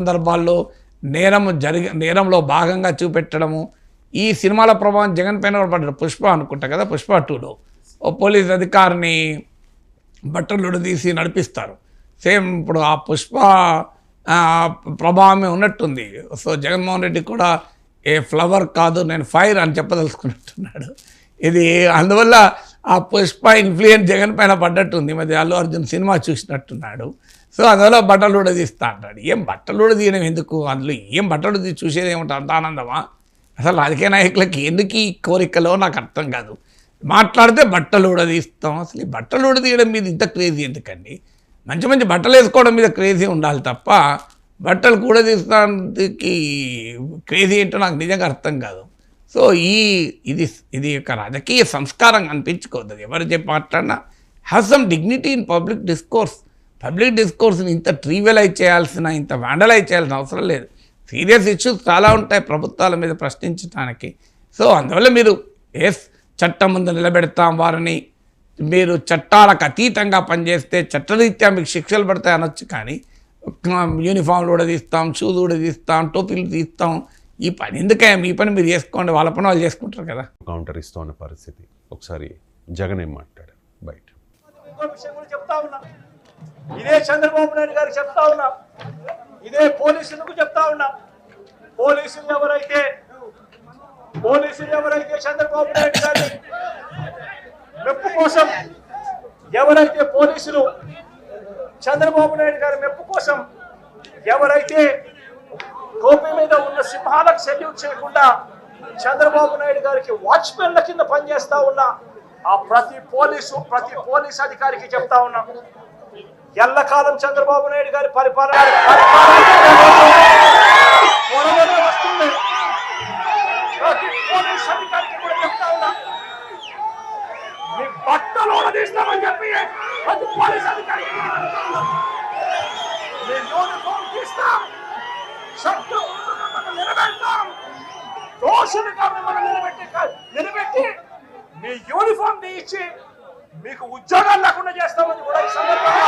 సందర్భాల్లో నేరం జరిగి నేరంలో భాగంగా చూపెట్టడము. ఈ సినిమాల ప్రభావం జగన్ పైన కూడా పడ్డాడు పుష్ప అనుకుంటా కదా పుష్ప టూలో. ఓ పోలీస్ అధికారిని బట్టలు తీసి నడిపిస్తారు. సేమ్ ఇప్పుడు ఆ పుష్ప ప్రభావమే ఉన్నట్టుంది. సో జగన్మోహన్ రెడ్డి కూడా ఏ ఫ్లవర్ కాదు నేను ఫైర్ అని చెప్పదలుచుకున్నట్టున్నాడు. ఇది అందువల్ల ఆ పుష్ప ఇన్ఫ్లుయెన్స్ జగన్ పైన పడ్డట్టుంది. మధ్య అల్లు అర్జున్ సినిమా చూసినట్టున్నాడు. సో అందువల్ల బట్టలు కూడా తీస్తా అంటాడు. ఏం బట్టలు కూడా తీయడం ఎందుకు? అందులో ఏం బట్టలు తీసి చూసేది ఏమిటి? అంత ఆనందమా? అసలు రాజకీయ నాయకులకి ఎందుకు ఈ కోరికలో? నాకు అర్థం కాదు. మాట్లాడితే బట్టలు కూడా తీస్తాం. అసలు ఈ బట్టలు కూడా తీయడం మీద ఇంత క్రేజీ ఎందుకండి? మంచి మంచి బట్టలు వేసుకోవడం మీద క్రేజీ ఉండాలి తప్ప బట్టలు కూడా తీస్తానికి క్రేజీ ఏంటో నాకు నిజంగా అర్థం కాదు. సో ఈ ఇది ఇది ఒక రాజకీయ సంస్కారం అనిపించుకోవద్దు ఎవరు చెప్పి మాట్లాడినా have some dignity in public discourse public డిస్కోర్స్ని ఇంత ట్రీవెలైజ్ చేయాల్సిన ఇంత వ్యాండలైజ్ చేయాల్సిన అవసరం లేదు. సీరియస్ ఇష్యూస్ చాలా ఉంటాయి ప్రభుత్వాల మీద ప్రశ్నించడానికి సో అందువల్ల మీరు ఎస్ చట్టం ముందు నిలబెడతాం వారిని. మీరు చట్టాలకు అతీతంగా పనిచేస్తే చట్టరీత్యా మీకు శిక్షలు పడతాయి అనొచ్చు కానీ యూనిఫామ్లు కూడా తీస్తాం షూస్ కూడా తీస్తాం టోపీలు తీస్తాం ఈ పని ఎందుకే? మీ పని మీరు చేసుకోండి వాళ్ళ పని వాళ్ళు చేసుకుంటారు కదా. కౌంటర్ ఇస్తూ ఉన్న పరిస్థితి. ఒకసారి జగన్ ఏం మాట్లాడారు? బయట. ఇంకో విషయం కూడా చెప్తా ఉన్నా. ఇదే చంద్రబాబు నాయుడు గారికి చెప్తా ఉన్నా. ఇదే పోలీసులకు చెప్తా ఉన్నా. పోలీసులు ఎవరైతే పోలీసులు ఎవరైతే చంద్రబాబు నాయుడు గారి మెప్పు కోసం ఎవరైతే పోలీసులు చంద్రబాబు నాయుడు గారి మెప్పు కోసం ఎవరైతే టోపీ మీద ఉన్న సింహాలకు సెల్యూట్ చేయకుండా చంద్రబాబు నాయుడు గారికి వాచ్మెన్ల కింద పనిచేస్తా ఉన్నా ఆ ప్రతి పోలీసు ప్రతి పోలీస్ అధికారికి చెప్తా ఉన్నా ఎల్లకాలం చంద్రబాబు నాయుడు గారి పరిపాలన వస్తుంది. ప్రతి పోలీస్ అధికారికి కూడా చెప్తా ఉన్నా మీ బట్టలు తీస్తామని చెప్పి ప్రతి పోలీస్ అధికారి కూడా చెప్తా ఉన్నా. మీ యూనిఫామ్ తీస్తాం చట్టం మనం నిలబెడతాం దోషులుగా మిమ్మల్ని నిలబెట్టి నిలబెట్టి మీ యూనిఫామ్ని ఇచ్చి మీకు ఉద్యోగాలు లేకుండా చేస్తామని కూడా ఈ సందర్భంగా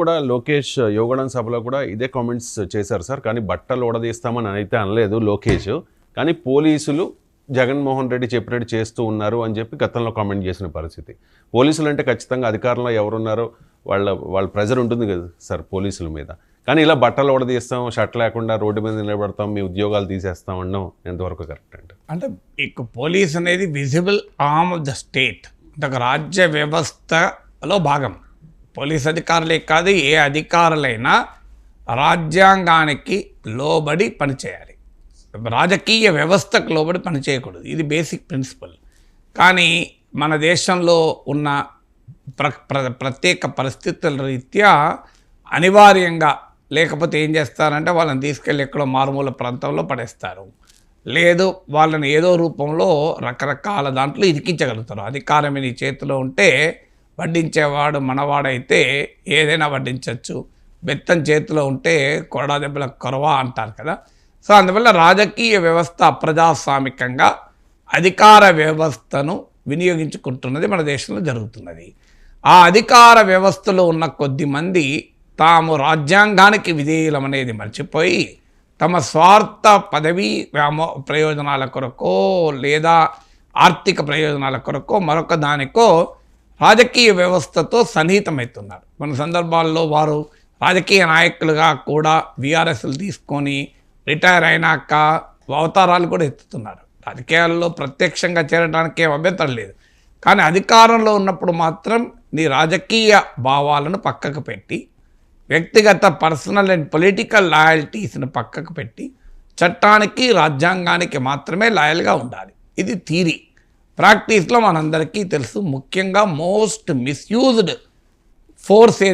కూడా లోకేష్ యోగడం సభలో కూడా ఇదే కామెంట్స్ చేశారు సార్. కానీ బట్టలు ఓడదీస్తామని అయితే అనలేదు లోకేష్. కానీ పోలీసులు జగన్మోహన్ రెడ్డి చెప్పినట్టు చేస్తూ ఉన్నారు అని చెప్పి గతంలో కామెంట్ చేసిన పరిస్థితి. పోలీసులు అంటే ఖచ్చితంగా అధికారంలో ఎవరున్నారో వాళ్ళ వాళ్ళ ప్రెజర్ ఉంటుంది కదా సార్ పోలీసుల మీద. కానీ ఇలా బట్టలు ఉడదీస్తాం షర్ట్ లేకుండా రోడ్డు మీద నిలబడతాం మీ ఉద్యోగాలు తీసేస్తాం అనడం ఎంతవరకు కరెక్ట్ అంటే అంటే ఇక పోలీస్ అనేది visible arm of the state అంటే ఒక రాజ్య వ్యవస్థలో భాగం. పోలీస్ అధికారులే కాదు ఏ అధికారులైనా రాజ్యాంగానికి లోబడి పనిచేయాలి రాజకీయ వ్యవస్థకు లోబడి పనిచేయకూడదు ఇది బేసిక్ ప్రిన్సిపల్ కానీ మన దేశంలో ఉన్న ప్ర ప్ర ప్రత్యేక పరిస్థితుల రీత్యా అనివార్యంగా లేకపోతే ఏం చేస్తారంటే వాళ్ళని తీసుకెళ్ళి ఎక్కడో మారుమూల ప్రాంతంలో పడేస్తారు. లేదు వాళ్ళని ఏదో రూపంలో రకరకాల దాంట్లో ఇరికించగలుగుతారు. అధికారం నీ చేతిలో ఉంటే వడ్డించేవాడు మనవాడైతే ఏదైనా వడ్డించవచ్చు. బెత్తం చేతిలో ఉంటే కొడా దెబ్బల కొరవ అంటారు కదా. సో అందువల్ల రాజకీయ వ్యవస్థ ప్రజాస్వామికంగా అధికార వ్యవస్థను వినియోగించుకుంటున్నది మన దేశంలో జరుగుతున్నది. ఆ అధికార వ్యవస్థలో ఉన్న కొద్ది మంది తాము రాజ్యాంగానికి విధేయులమనేది మర్చిపోయి తమ స్వార్థ పదవి వ్యామో ప్రయోజనాల కొరకో లేదా ఆర్థిక ప్రయోజనాల కొరకో మరొక దానికో రాజకీయ వ్యవస్థతో సన్నిహితమవుతున్నారు కొన్ని సందర్భాల్లో వారు రాజకీయ నాయకులుగా కూడా విఆర్ఎస్లు తీసుకొని రిటైర్ అయినాక అవతారాలు కూడా ఎత్తుతున్నారు. రాజకీయాల్లో ప్రత్యక్షంగా చేరడానికి ఏం అభ్యంతరం లేదు. కానీ అధికారంలో ఉన్నప్పుడు మాత్రం నీ రాజకీయ భావాలను పక్కకు పెట్టి వ్యక్తిగత పర్సనల్ అండ్ పొలిటికల్ లాయల్టీస్ను పక్కకు పెట్టి చట్టానికి రాజ్యాంగానికి మాత్రమే లాయల్గా ఉండాలి. ఇది థీరీ. ప్రాక్టీస్లో మనందరికీ తెలుసు ముఖ్యంగా మోస్ట్ మిస్యూజ్డ్ ఫోర్స్ ఏది